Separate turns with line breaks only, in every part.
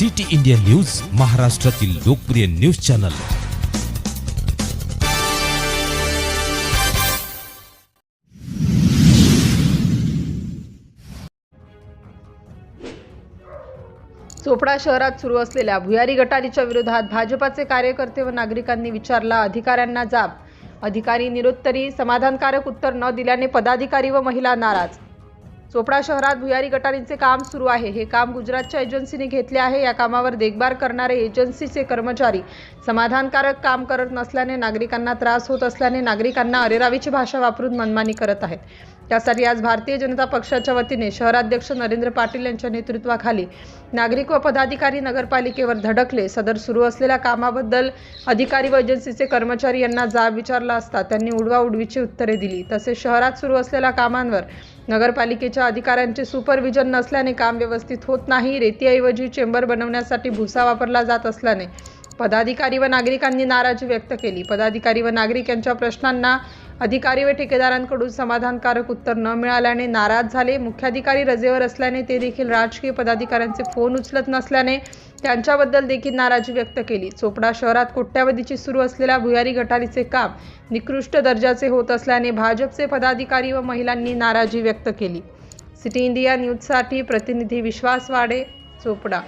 City India news महाराष्ट्रातील लोकप्रिय news channel.
Chopra शहरात सुरू असलेल्या भुयारी गटारीच्या विरोधात भाजपाचे कार्यकर्ते व नागरिकांनी विचारला अधिकाऱ्यांना जाब. अधिकारी निरुत्तरी समाधानकारक उत्तर न दिल्याने पदाधिकारी व महिला नाराज. चोपडा शहरात भुयारी गटारींचे काम सुरू आहे. हे काम गुजरातच्या एजन्सीने घेतले आहे. या कामावर देखभाल करणारे एजन्सीचे कर्मचारी समाधानकारक काम करत नसल्याने नागरिकांना त्रास होत असल्याने नागरिकांना अरेरावीची भाषा वापरून मनमानी करत आहेत. त्यासाठी आज भारतीय जनता पक्षाच्या वतीने शहराध्यक्ष नरेंद्र पाटील यांच्या नेतृत्वाखाली नागरिक व पदाधिकारी नगरपालिकेवर धडकले. सदर सुरू असलेल्या कामाबद्दल अधिकारी व एजन्सीचे कर्मचारी यांना जाब विचारला असता त्यांनी उडवाउडवीची उत्तरे दिली. तसेच शहरात सुरू असलेल्या कामांवर नगरपालिकेच्या अधिकाऱ्यांचे सुपरविजन नसल्याने काम व्यवस्थित होत नाही. रेतीऐवजी चेंबर बनवण्यासाठी भुसा वापरला जात असल्याने पदाधिकारी व नागरिकांनी नाराजी व्यक्त केली. पदाधिकारी व नागरिक यांच्या प्रश्नांना अधिकारी व ठेकेदारांकडून समाधानकारक उत्तर न मिळाल्याने नाराज झाले. मुख्याधिकारी रजेवर असल्याने ते देखील राजकीय पदाधिकाऱ्यांचे फोन उचलत नसल्याने त्यांच्याबद्दल देखील नाराजी व्यक्त केली. चोपडा शहरात कोट्यावधीची सुरू असलेल्या भुयारी गटारीचे काम निकृष्ट दर्जाचे होत असल्याने भाजपचे पदाधिकारी व महिलांनी नाराजी व्यक्त केली. सिटी इंडिया न्यूजसाठी प्रतिनिधी विश्वास वाडे चोपडा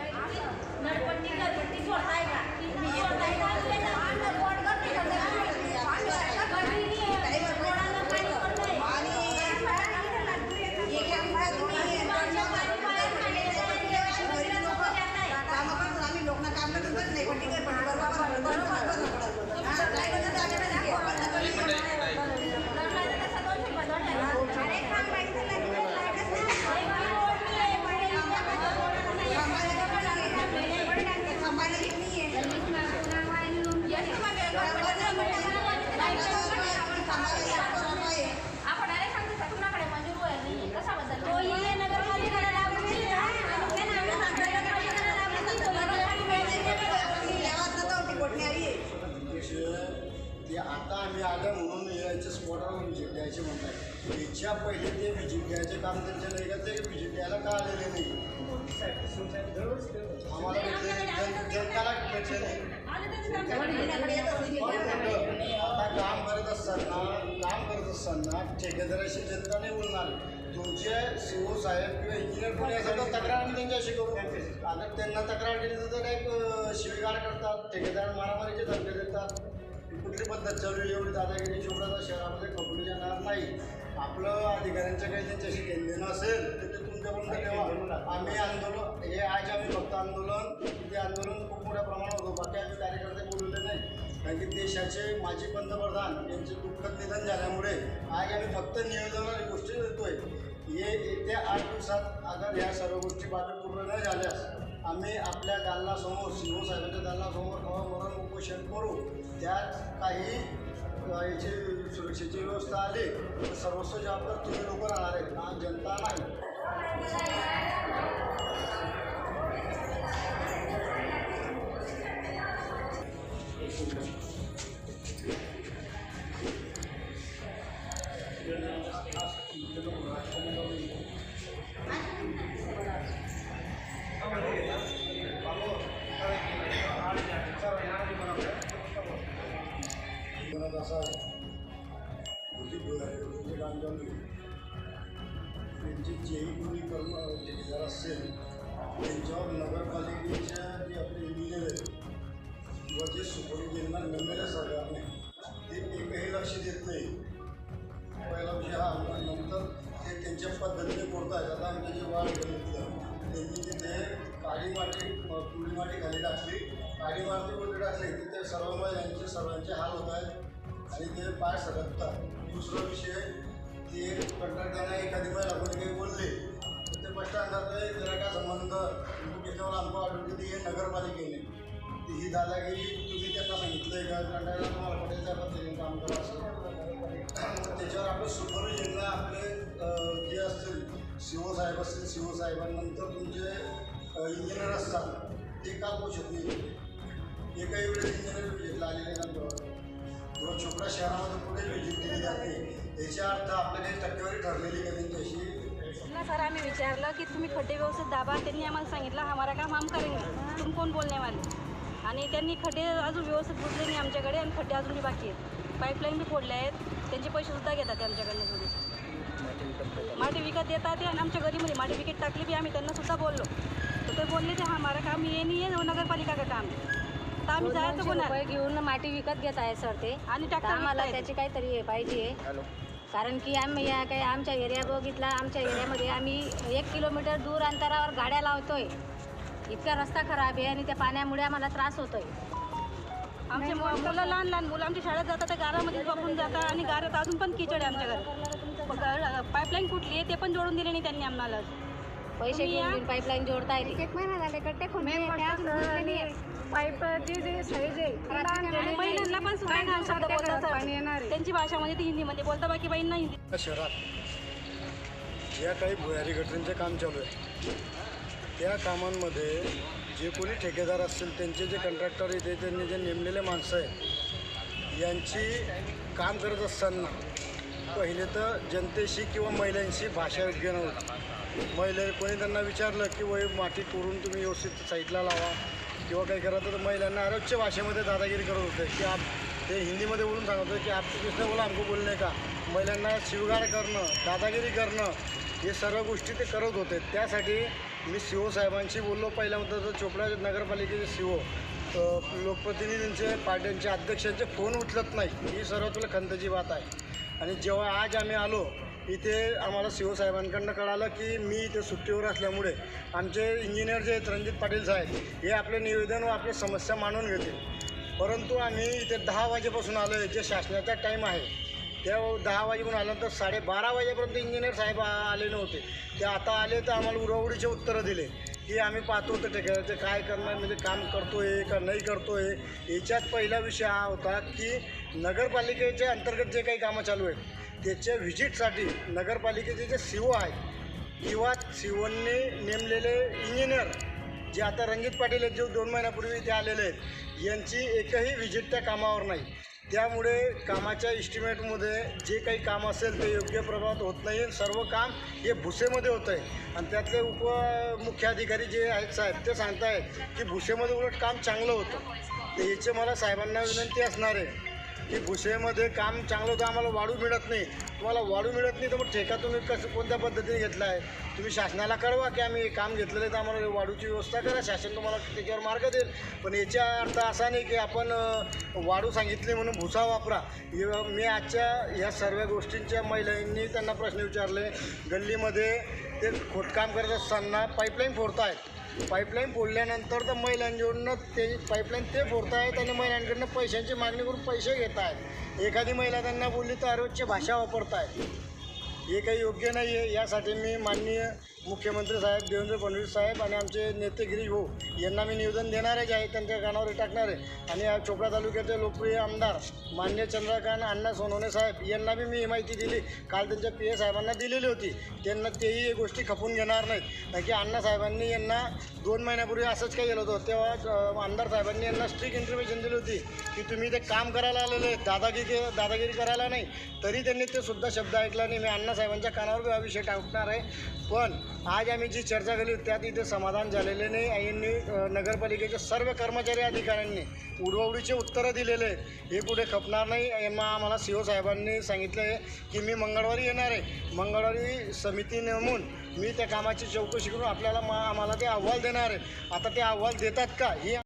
याच्या पहिले ते व्हिजिट द्यायचं काम त्यांच्या नाही का ते व्हिजिट द्यायला का आलेले नाही आम्हाला नाही. जन- जनताला भेटले नाही. आता काम करत असताना काम करत असताना ठेकेदाराशी जनता नाही बोलणार. तुमचे सीओ साहेब किंवा इंजिनियर कोणी असेल तर तक्रार आम्ही त्यांच्याशी करू. आता त्यांना तक्रार केली तर काही अं, शिवीगाळ करतात. ठेकेदार मारामारीचे धमके देतात. कुठली पद्धत चालू? एवढी दादागिरी छोटा शहरामध्ये खपली जाणार नाही. आपलं अधिकाऱ्यांचं काही त्यांच्याशी घेणं असेल तर ते तुमच्याकडून ठेवा आम्ही आंदोलन हे आज आम्ही फक्त आंदोलन ते आंदोलन खूप मोठ्या प्रमाणात होतं. बाकी आम्ही कार्यकर्ते बोलवले नाही. कारण की देशाचे माजी पंतप्रधान यांचे दुःखद निधन झाल्यामुळे आज आम्ही फक्त नियोजनाची गोष्टी देतोय. हे येत्या आठ दिवसात अगर ह्या सर्व गोष्टी बाबी पूर्ण न झाल्यास आम्ही आपल्या दालनासमोर शिव साहेबांच्या दालनासमोर मरण उपोषण करू. त्यात काही याची सुरक्षेची व्यवस्था आली तर सर्वस्व जबाबदार तुम्ही लोक राहणार आहेत. ना जनता नाही. जीवनात जेही कोणी कर्म ठेकेदार असेल त्यांच्यावर नगरपालिकेच्या जे आपले इंजिनियर आहेत किंवा जे सुपरविजनला नेमलेले सरकारने ते एकही लक्ष देत नाही. पहिला विषय हा आणि नंतर ते त्यांच्या पद्धतीने करत आहेत. आता आमच्या जे वाढ बघितलं त्यांनी तिथे काळी माती पुढी माटी माती खाली टाकली. काळी माती वरती टाकली तिथे सर्व यांचे सर्वांचे हाल होत आहेत. आणि ते पाय सरकतात. दुसरा विषय ते कंत्राटदारांना एखादी महिला कोणी काही बोलले तर ते स्पष्ट सांगतात जरा त्याला काय संबंध त्याच्यावर आमचं ऑर्डर किती हे नगरपालिकेने ती ही दादागिरी तुम्ही त्यांना सांगितलं आहे का कंत्राटदार तुम्हाला पटेलच्या पद्धतीने काम करा असं त्याच्यावर आपलं सुपरविजनला आपले जे असतील शिवसाहेब असतील शिवसाहेबांनंतर तुमचे इंजिनियर असतात ते का शकत नाही एकाही वेळेस इंजिनियर व्हिजिटला आलेले नंतर किंवा छोट्या शहरामध्ये कुठे विजिट केली जाते याच्या अर्थ आपल्या काही टक्केवारी ठरलेली का त्यांच्याशी
इतना सारा आम्ही विचारलं की तुम्ही खड्डे व्यवस्थित दाबा. त्यांनी आम्हाला सांगितलं हमारा काम हम करेंगे तुम कोण बोलणे वाले? आणि त्यांनी खड्डे अजून व्यवस्थित बुजले नाही आमच्याकडे आणि खड्डे अजून बी बाकी आहेत. पाईपलाईन बी फोडले आहेत. त्यांचे पैसेसुद्धा घेतात ते आमच्याकडनं थोडे. माटी विकत देतात ते आणि आमच्या गलीमध्ये माटी विकत टाकली बी आम्ही. त्यांना सुद्धा बोललो. तर ते बोलले ते हमारा काम ये नाही आहे नगरपालिका का काम आहे. तर आम्ही जायचं
दोनशे
कोणा
रुपये घेऊन माती विकत घेत आहे सर ते.
आणि
तर
ट्रॅक्टर
आम्हाला
विकतायत.
त्याची काहीतरी हे पाहिजे. कारण की आम्ही या काही आमच्या एरिया बघितला आमच्या एरियामध्ये आम्ही एक किलोमीटर दूर अंतरावर गाड्या लावतोय. इतका रस्ता खराब आहे आणि त्या पाण्यामुळे आम्हाला त्रास होतोय.
आमचे मु- मुलं लहान लहान मुलं आमच्या शाळेत जातात त्या गारामध्ये वापरून जातात आणि गारात अजून पण किचड आहे आमच्या घरी पाईपलाईन कुठली आहे ते पण जोडून दिले नाही त्यांनी आम्हाला.
पैसे. घेऊन पाईपलाईन जोडताय ते.
एक महिना झाले गड्डे खोदले ते अजून बुजले नाहीये. पाईप जी साईज आहे ती लहान
आणि महिलांना पण सुद्धा घाण शब्द बोलतात
घरात पाणी येणार आहे.
त्यांची भाषामध्ये ती हिंदीमध्ये बोलता बाकी बाईंना हिंदी
या शहरात ज्या काही भुयारी गटरींचे काम चालू आहे त्या कामांमध्ये जे कोणी ठेकेदार असतील त्यांचे जे कंट्रॅक्टर इथे त्यांनी जे नेमलेले माणसं आहेत यांची काम करत असताना पहिले तर जनतेशी किंवा महिलांशी भाषा योग्य नव्हती महिला कोणी त्यांना विचारलं की वय माती करून तुम्ही व्यवस्थित साईडला लावा किंवा काही करत तर महिलांना आरोग्य भाषेमध्ये दादागिरी करत होते. की आप ते हिंदीमध्ये बोलून सांगत होते की आप कृष्ण बोला हमको बोलणे का? महिलांना शिवगाळ करणं दादागिरी करणं हे सर्व गोष्टी ते करत होते. त्यासाठी मी सी ओ साहेबांशी बोललो. पहिल्यांदा तर चोपडा नगरपालिकेचे सी ओ लोकप्रतिनिधींचे पार्ट्यांचे अध्यक्षांचे फोन उचलत नाही. ही सर्व तुला खंतची बात आहे. आणि जेव्हा आज आम्ही आलो इथे आम्हाला सी ओ साहेबांकडनं कळालं की मी इथे सुट्टीवर असल्यामुळे आमचे इंजिनियर जे आहेत रणजित पाटील साहेब हे आपले निवेदन व आपल्या समस्या मानून घेतील. परंतु आम्ही इथे दहा वाजेपासून आलो आहे जे शासनाचा टाईम आहे. त्या दहा वाजेपर्यंत आल्यानंतर साडेबारा वाजेपर्यंत इंजिनियर साहेब आले नव्हते. ते आता आले तर आम्हाला उरावडीचे उत्तरं दिले. की आम्ही पाहतो तर ठेकेदारचे काय करणार म्हणजे काम करतोय का नाही करतोय. याच्यात पहिला विषय हा होता की नगरपालिकेच्या अंतर्गत जे काही कामं चालू आहेत त्याच्या व्हिजिटसाठी नगरपालिकेचे जे सी ओ आहेत किंवा सी ओने नेमलेले इंजिनियर जे आता रणजित पाटील आहेत जे दोन महिन्यापूर्वी इथे आलेले आहेत यांची एकही व्हिजिट त्या कामावर नाही. त्यामुळे कामाच्या इस्टिमेटमध्ये जे काही काम असेल ते योग्य प्रभावात होत नाही. सर्व काम हे भुसेमध्ये होतं आहे. आणि त्यातले उपमुख्याधिकारी जे आहेत साहेब ते सांगत आहेत की भुसेमध्ये उलट काम चांगलं होतं. तर याचे मला साहेबांना विनंती असणार आहे. की भुसेमध्ये काम चांगलं होतं आम्हाला वाढू मिळत नाही. तुम्हाला वाढू मिळत नाही तर मग ठेका तुम्ही कसं कोणत्या पद्धतीने घेतला आहे तुम्ही शासनाला कळवा की आम्ही काम घेतलेलं आहे तर आम्हाला वाढूची व्यवस्था करा. शासन तुम्हाला त्याच्यावर मार्ग देईल. पण याचा अर्थ असा नाही की आपण वाढू सांगितले म्हणून भुसा वापरा. मी आजच्या ह्या सर्व गोष्टींच्या महिलांनी त्यांना प्रश्न विचारले. गल्लीमध्ये ते खोदकाम करत असताना पाईपलाईन फोडतायत. पाईपलाईन फोडल्यानंतर तर महिलांकडून ते पाईपलाईन ते फोडतायत आणि महिलांकडनं पैशांची मागणी करून पैसे घेत आहेत एखादी महिला त्यांना बोलली तर आरोग्यची भाषा वापरतायत. हे काही योग्य नाही आहे यासाठी मी माननीय मुख्यमंत्री साहेब देवेंद्र फडणवीस साहेब आणि आमचे नेते गिरीश भाऊ यांना मी निवेदन देणारच आहे त्यांच्या कानावर टाकणार आहे. आणि चोपडा तालुक्याचे लोकप्रिय आमदार मान्य चंद्रकांत अण्णा सोनवणे साहेब यांना बी मी ही माहिती दिली. काल त्यांच्या पी ए साहेबांना दिलेली होती. त्यांना तेही हे गोष्टी खपून घेणार नाहीत. कारण की अण्णा साहेबांनी यांना दोन महिन्यापूर्वी असंच काही गेलं होतं. तेव्हा आमदार साहेबांनी यांना स्ट्रिक इन्फॉर्मेशन दिली होती की तुम्ही ते काम करायला आलेले दादागिरी दादागिरी करायला नाही. तरी त्यांनी ते सुद्धा शब्द ऐकला नाही मी अण्णा साहेबांच्या कानावर हा विषय टाकणार आहे. पण आज आम्ही जी चर्चा केली त्यात इथे समाधान झालेले नाही. यांनी नगरपालिकेच्या सर्व कर्मचारी अधिकाऱ्यांनी उडवडीचे उत्तरं दिलेले हे कुठे खपणार नाही? यांना आम्हाला सी ओ साहेबांनी सांगितलं आहे की मी मंगळवारी येणार आहे. मंगळवारी समिती नेमून मी त्या कामाची चौकशी करून आपल्याला मा आम्हाला ते अहवाल देणार आहे. आता ते अहवाल देतात का? ही